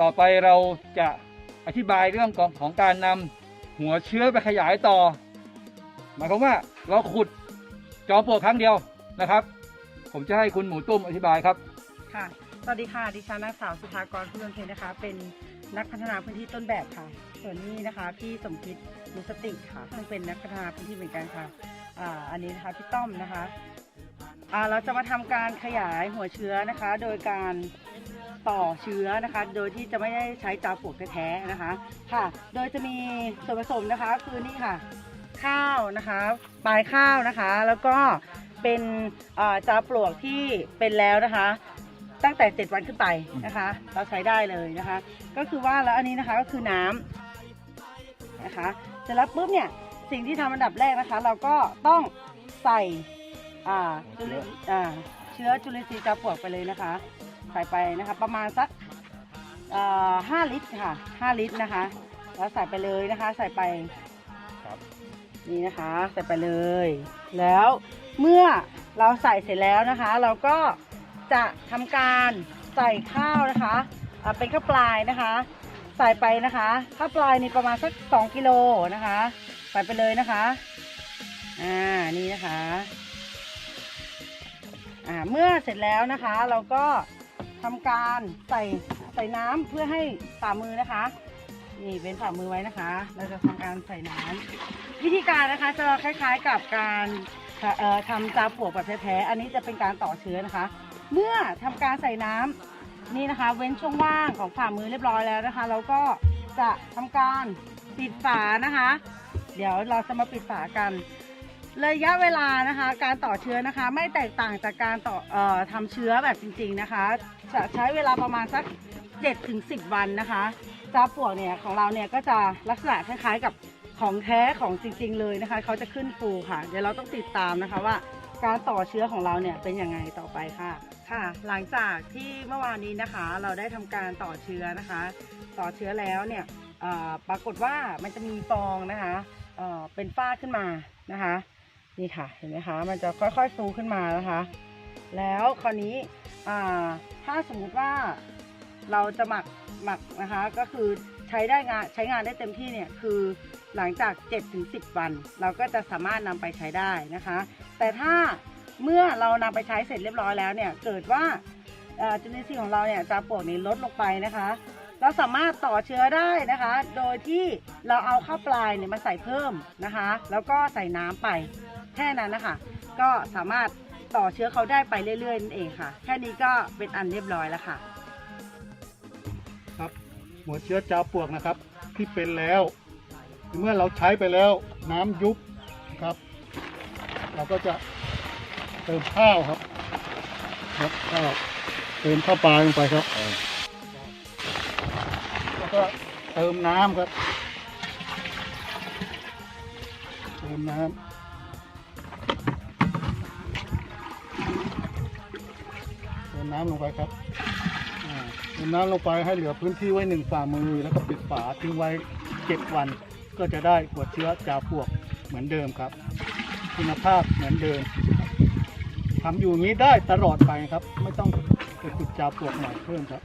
ต่อไปเราจะอธิบายเรื่องของของการนำหัวเชื้อไปขยายต่อ หมายความว่าเราขุดจอมปลวกครั้งเดียวนะครับ ผมจะให้คุณหมูตุ้มอธิบายครับ ค่ะ สวัสดีค่ะ ดิฉันนางสาวสุภากรผู้ดนเพนนะคะ เป็นนักพัฒนาพื้นที่ต้นแบบค่ะ ส่วนนี้นะคะพี่สมคิดมุสติค่ะซึ่งเป็นนักพัฒนาพื้นที่เหมือนกันค่ะอ่าอันนี้นะคะพี่ต้อมนะคะอ่าเราจะมาทำการขยายหัวเชื้อนะคะ โดยการ ต่อเชื้อนะคะ โดยที่จะไม่ได้ใช้จาปลวกแท้ๆนะคะค่ะ โดยจะมีส่วนผสมนะคะคือนี่ค่ะ ข้าวนะคะปลายข้าวนะคะ แล้วก็เป็นอ่าจาปลวกที่เป็นแล้วนะคะ ตั้งแต่ 7 วันขึ้นไปนะคะ เราใช้ได้เลยนะคะ ก็คือว่าแล้วอันนี้นะคะก็คือน้ำนะคะเสร็จแล้วปุ๊บเนี่ยสิ่งที่ทำอันดับแรกนะคะ เราก็ต้องใส่เชื้อจุลินทรีย์จาปลวกไปเลยนะคะ ใส่ไปนะคะ ประมาณสักอ่าห้าลิตรค่ะห้าลิตรนะคะ แล้วใส่ไปเลยนะคะ ใส่ไปครับนี่นะคะ ใส่ไปเลย แล้วเมื่อเราใส่เสร็จแล้วนะคะ เราก็จะทำการใส่ข้าวนะคะอ่าเป็นข้าวปลายนะคะ ใส่ไปนะคะข้าวปลายนี่ประมาณสัก2กิโลนะคะ ใส่ไปเลยนะคะอ่านี่นะคะอ่าเมื่อเสร็จแล้วนะคะ เราก็ ทำการใส่ใส่น้ำเพื่อให้ฝ่ามือนะคะนี่เป็นฝ่ามือไว้นะคะ เราจะทำการใส่น้ำวิธีการนะคะจะคล้ายๆกับการทำจาปลวกแบบแท้ๆอันนี้จะเป็นการต่อเชื้อนะคะ เมื่อทำการใส่น้ำนี่นะคะ เว้นช่องว่างของฝ่ามือเรียบร้อยแล้วนะคะเราก็จะทำการปิดฝานะคะ เดี๋ยวเราจะมาปิดฝากัน ระยะเวลานะคะการต่อเชื้อนะคะ ไม่แตกต่างจากการต่อออทำเชื้อแบบจริง ๆนะคะจะใช้เวลาประมาณสัก7ถึง10 วันนะคะจาปวกเนี่ยของเราเนี่ยก็จะลักษณะคล้ายๆกับของแท้ของจริง ๆ เลยนะคะเขาจะขึ้นฟูค่ะ เดี๋ยวเราต้องติดตามนะคะว่า การต่อเชื้อของเราเนี่ยเป็นยังไงต่อไปค่ะค่ะ หลังจากที่เมื่อวานนี้นะคะ เราได้ทำการต่อเชื้อนะคะ ต่อเชื้อแล้วเนี่ยปรากฏว่ามันจะมีฟองนะคะเเป็นฝ้าขึ้นมานะคะ นี่ค่ะเห็นไหมคะมันจะค่อยๆฟูขึ้นมานะคะ แล้วคราวนี้ถ้าสมมุติว่าเราจะหมักหมักนะคะ ก็คือใช้ได้งานใช้งานได้เต็มที่เนี่ยคือหลังจาก 7-10 วัน เราก็จะสามารถนำไปใช้ได้นะคะ แต่ถ้าเมื่อเรานำไปใช้เสร็จเรียบร้อยแล้วเนี่ยเกิดว่าจุลินทรีย์ของเราเนี่ยจะปวกนี้ลดลงไปนะคะ เราสามารถต่อเชื้อได้นะคะ โดยที่เราเอาข้าวปลายเนี่ยมาใส่เพิ่มนะคะ แล้วก็ใส่น้ำไป แค่นั้นนะคะ ก็สามารถต่อเชื้อเขาได้ไปเรื่อยๆนั่นเองค่ะ แค่นี้ก็เป็นอันเรียบร้อยแล้วค่ะ ครับหัวเชื้อจาปวกนะครับที่เป็นแล้ว เมื่อเราใช้ไปแล้วน้ำยุบครับ เราก็จะเติมข้าวครับครับข้าวเติมข้าวปลาลงไปครับแล้วก็เติมน้ำครับเติมน้ำ น้ำลงไปครับอ่าเติมน้ำลงไปให้เหลือพื้นที่ไว้หนึ่งฝ่ามือ แล้วก็ปิดฝาทิ้งไว้เจ็ดวัน ก็จะได้หัวเชื้อจาพวกเหมือนเดิมครับ คุณภาพเหมือนเดิมทำอยู่อย่างนี้ได้ตลอดไปครับ ไม่ต้องไปขุดจาพวกใหม่เพิ่มครับ